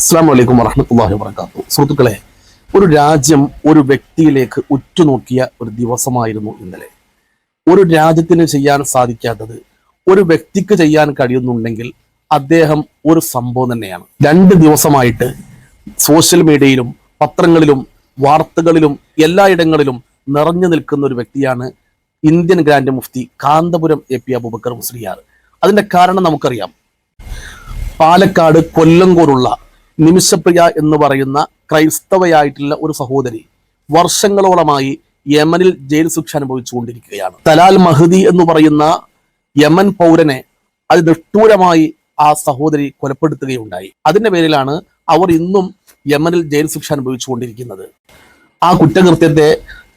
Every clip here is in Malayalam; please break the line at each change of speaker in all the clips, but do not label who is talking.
അസ്സാം വലൈക്കും വറഹമത്തല്ലാഹി വാത്തു സുഹൃത്തുക്കളെ ഒരു രാജ്യം ഒരു വ്യക്തിയിലേക്ക് ഉറ്റുനോക്കിയ ഒരു ദിവസമായിരുന്നു ഇന്നലെ. ഒരു രാജ്യത്തിന് ചെയ്യാൻ സാധിക്കാത്തത് ഒരു വ്യക്തിക്ക് ചെയ്യാൻ കഴിയുന്നുണ്ടെങ്കിൽ അദ്ദേഹം ഒരു സംഭവം തന്നെയാണ്. രണ്ട് ദിവസമായിട്ട് സോഷ്യൽ മീഡിയയിലും പത്രങ്ങളിലും വാർത്തകളിലും എല്ലായിടങ്ങളിലും നിറഞ്ഞു നിൽക്കുന്ന ഒരു വ്യക്തിയാണ് ഇന്ത്യൻ ഗ്രാൻഡ് മുഫ്തി കാന്തപുരം എ പി അബൂബക്കർ മുസ്ലിയാർ. അതിന്റെ കാരണം നമുക്കറിയാം. പാലക്കാട് കൊല്ലങ്കോടുള്ള നിമിഷപ്രിയ എന്ന് പറയുന്ന ക്രൈസ്തവയായിട്ടുള്ള ഒരു സഹോദരി വർഷങ്ങളോളമായി യമനിൽ ജയിൽ ശിക്ഷ അനുഭവിച്ചുകൊണ്ടിരിക്കുകയാണ്. തലാൽ മഹദി എന്ന് പറയുന്ന യമൻ പൗരനെ അത് നിഷ്ഠൂരമായി ആ സഹോദരി കൊലപ്പെടുത്തുകയുണ്ടായി. അതിന്റെ പേരിലാണ് അവർ ഇന്നും യമനിൽ ജയിൽ ശിക്ഷ അനുഭവിച്ചുകൊണ്ടിരിക്കുന്നത്. ആ കുറ്റകൃത്യത്തെ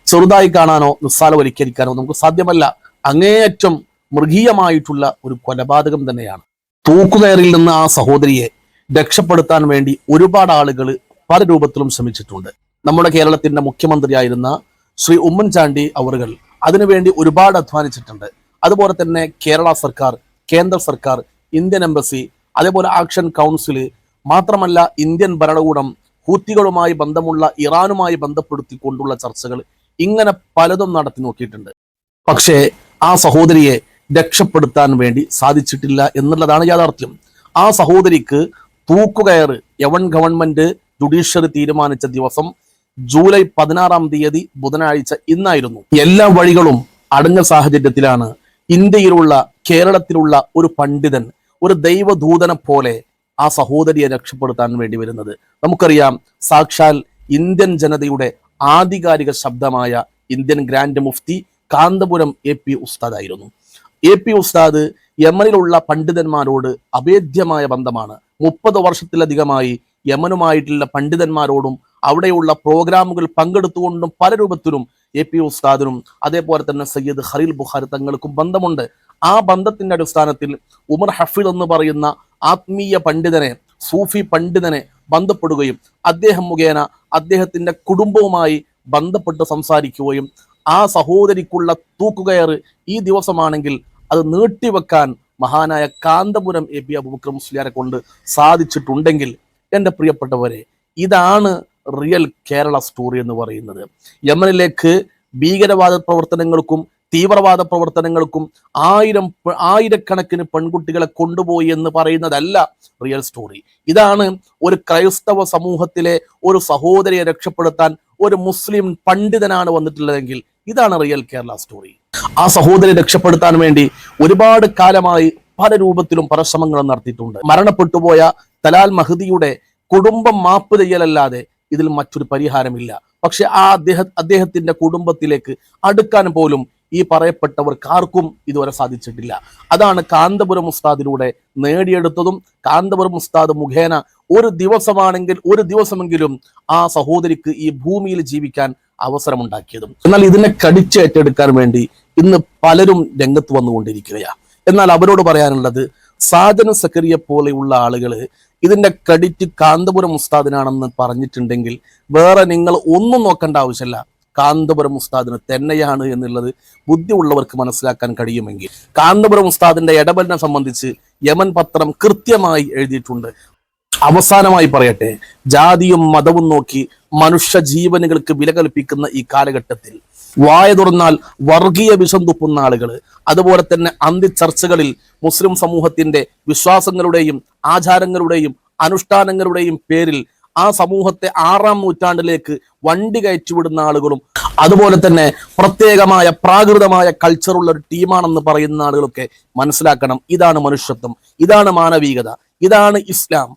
ചെറുതായി കാണാനോ നിസ്സാലവൽക്കരിക്കാനോ നമുക്ക് സാധ്യമല്ല. അങ്ങേയറ്റം മൃഗീയമായിട്ടുള്ള ഒരു കൊലപാതകം തന്നെയാണ്. തൂക്കുകയറിൽ നിന്ന് ആ സഹോദരിയെ രക്ഷപ്പെടുത്താൻ വേണ്ടി ഒരുപാട് ആളുകൾ പല രൂപത്തിലും ശ്രമിച്ചിട്ടുണ്ട്. നമ്മുടെ കേരളത്തിന്റെ മുഖ്യമന്ത്രിയായിരുന്ന ശ്രീ ഉമ്മൻചാണ്ടി അവറുകൾ അതിനുവേണ്ടി ഒരുപാട് അധ്വാനിച്ചിട്ടുണ്ട്. അതുപോലെ തന്നെ കേരള സർക്കാർ കേന്ദ്ര സർക്കാർ ഇന്ത്യൻ എംബസി അതേപോലെ ആക്ഷൻ കൗൺസിൽ മാത്രമല്ല ഇന്ത്യൻ ഭരണകൂടം ഹൂത്തികളുമായി ബന്ധമുള്ള ഇറാനുമായി ബന്ധപ്പെടുത്തിക്കൊണ്ടുള്ള ചർച്ചകൾ ഇങ്ങനെ പലതും നടത്തി നോക്കിയിട്ടുണ്ട്. പക്ഷേ ആ സഹോദരിയെ രക്ഷപ്പെടുത്താൻ വേണ്ടി സാധിച്ചിട്ടില്ല എന്നുള്ളതാണ് യാഥാർത്ഥ്യം. ആ സഹോദരിക്ക് തൂക്കുകയറ് യവൻ ഗവൺമെന്റ് ജുഡീഷ്യറി തീരുമാനിച്ച ദിവസം ജൂലൈ പതിനാറാം തീയതി ബുധനാഴ്ച ഇന്നായിരുന്നു. എല്ലാ വഴികളും അടഞ്ഞ സാഹചര്യത്തിലാണ് ഇന്ത്യയിലുള്ള കേരളത്തിലുള്ള ഒരു പണ്ഡിതൻ ഒരു ദൈവദൂതനെ പോലെ ആ സഹോദരിയെ രക്ഷപ്പെടുത്താൻ വേണ്ടി വരുന്നത്. നമുക്കറിയാം സാക്ഷാൽ ഇന്ത്യൻ ജനതയുടെ ആധികാരിക ശബ്ദമായ ഇന്ത്യൻ ഗ്രാൻഡ് മുഫ്തി കാന്തപുരം എ പി ഉസ്താദായിരുന്നു. എ പി ഉസ്താദ് യമനിലുള്ള പണ്ഡിതന്മാരോട് അഭേദ്യമായ ബന്ധമാണ്. മുപ്പത് വർഷത്തിലധികമായി യമനുമായിട്ടുള്ള പണ്ഡിതന്മാരോടും അവിടെയുള്ള പ്രോഗ്രാമുകൾ പങ്കെടുത്തുകൊണ്ടും പല രൂപത്തിലും എ പി ഉസ്താദിനും അതേപോലെ തന്നെ സയ്യിദ് ഖലീൽ ബുഖാരി തങ്ങൾക്കും ബന്ധമുണ്ട്. ആ ബന്ധത്തിന്റെ അടിസ്ഥാനത്തിൽ ഉമർ ഹഫീദ് എന്ന് പറയുന്ന ആത്മീയ പണ്ഡിതനെ സൂഫി പണ്ഡിതനെ ബന്ധപ്പെടുകയും അദ്ദേഹം മുഖേന അദ്ദേഹത്തിന്റെ കുടുംബവുമായി ബന്ധപ്പെട്ട് സംസാരിക്കുകയും ആ സഹോദരിക്കുള്ള തൂക്കുകയറ് ഈ ദിവസമാണെങ്കിൽ അത് നീട്ടിവെക്കാൻ മഹാനായ കാന്തപുരം എ പി അബൂബക്കർ മുസ്ലിയാരെ കൊണ്ട് സാധിച്ചിട്ടുണ്ടെങ്കിൽ എന്റെ പ്രിയപ്പെട്ടവരെ ഇതാണ് റിയൽ കേരള സ്റ്റോറി എന്ന് പറയുന്നത്. യമനിലേക്ക് ഭീകരവാദ പ്രവർത്തനങ്ങൾക്കും തീവ്രവാദ പ്രവർത്തനങ്ങൾക്കും ആയിരം ആയിരക്കണക്കിന് പെൺകുട്ടികളെ കൊണ്ടുപോയി എന്ന് പറയുന്നതല്ല റിയൽ സ്റ്റോറി ഇതാണ് ഒരു ക്രൈസ്തവ സമൂഹത്തിലെ ഒരു സഹോദരിയെ രക്ഷപ്പെടുത്താൻ ഒരു മുസ്ലിം പണ്ഡിതനാണ് വന്നിട്ടുള്ളതെങ്കിൽ ഇതാണ് റിയൽ കേരള സ്റ്റോറി. ആ സഹോദരി രക്ഷപ്പെടുത്താൻ വേണ്ടി ഒരുപാട് കാലമായി പല രൂപത്തിലും പരശ്രമങ്ങളും നടത്തിയിട്ടുണ്ട്. മരണപ്പെട്ടുപോയ തലാൽ മഹദിയുടെ കുടുംബം മാപ്പ് ചെയ്യലല്ലാതെ ഇതിൽ മറ്റൊരു പരിഹാരമില്ല. പക്ഷെ ആ അദ്ദേഹ അദ്ദേഹത്തിന്റെ കുടുംബത്തിലേക്ക് അടുക്കാൻ പോലും ഈ പറയപ്പെട്ടവർക്ക് ആർക്കും ഇതുവരെ സാധിച്ചിട്ടില്ല. അതാണ് കാന്തപുരം മുസ്താദിലൂടെ നേടിയെടുത്തതും കാന്തപുരം ഉസ്താദ് മുഖേന ഒരു ദിവസമാണെങ്കിൽ ഒരു ദിവസമെങ്കിലും ആ സഹോദരിക്ക് ഈ ഭൂമിയിൽ ജീവിക്കാൻ അവസരമുണ്ടാക്കിയതും. എന്നാൽ ഇതിനെ കടിച്ചേറ്റെടുക്കാൻ വേണ്ടി ഇന്ന് പലരും രംഗത്ത് വന്നുകൊണ്ടിരിക്കുകയാണ് എന്നാൽ അവരോട് പറയാനുള്ളത് സാജന സക്കറിയെ പോലെയുള്ള ആളുകൾ ഇതിന്റെ ക്രെഡിറ്റ് കാന്തപുരം ഉസ്താദിനാണെന്ന് പറഞ്ഞിട്ടുണ്ടെങ്കിൽ വേറെ നിങ്ങൾ ഒന്നും നോക്കേണ്ട ആവശ്യമില്ല. കാന്തപുരം ഉസ്താദിന് തന്നെയാണ് എന്നുള്ളത് ബുദ്ധിയുള്ളവർക്ക് മനസ്സിലാക്കാൻ കഴിയുമെങ്കിൽ. കാന്തപുരം ഉസ്താദിന്റെ ഇടപെടലിനെ സംബന്ധിച്ച് യമൻ പത്രം കൃത്യമായി എഴുതിയിട്ടുണ്ട്. അവസാനമായി പറയട്ടെ ജാതിയും മതവും നോക്കി മനുഷ്യ ജീവനുകൾക്ക് വില കൽപ്പിക്കുന്ന ഈ കാലഘട്ടത്തിൽ വായ തുറന്നാൽ വർഗീയ വിഷം തുപ്പുന്ന ആളുകൾ അതുപോലെ തന്നെ അന്ത്യചർച്ചകളിൽ മുസ്ലിം സമൂഹത്തിന്റെ വിശ്വാസങ്ങളുടെയും ആചാരങ്ങളുടെയും അനുഷ്ഠാനങ്ങളുടെയും പേരിൽ ആ സമൂഹത്തെ ആറാം നൂറ്റാണ്ടിലേക്ക് വണ്ടി കയറ്റിവിടുന്ന ആളുകളും അതുപോലെ തന്നെ പ്രത്യേകമായ പ്രാകൃതമായ കൾച്ചറുള്ള ഒരു ടീമാണെന്ന് പറയുന്ന ആളുകളൊക്കെ മനസ്സിലാക്കണം. ഇതാണ് മനുഷ്യത്വം. ഇതാണ് മാനവികത. ഇതാണ് ഇസ്ലാം.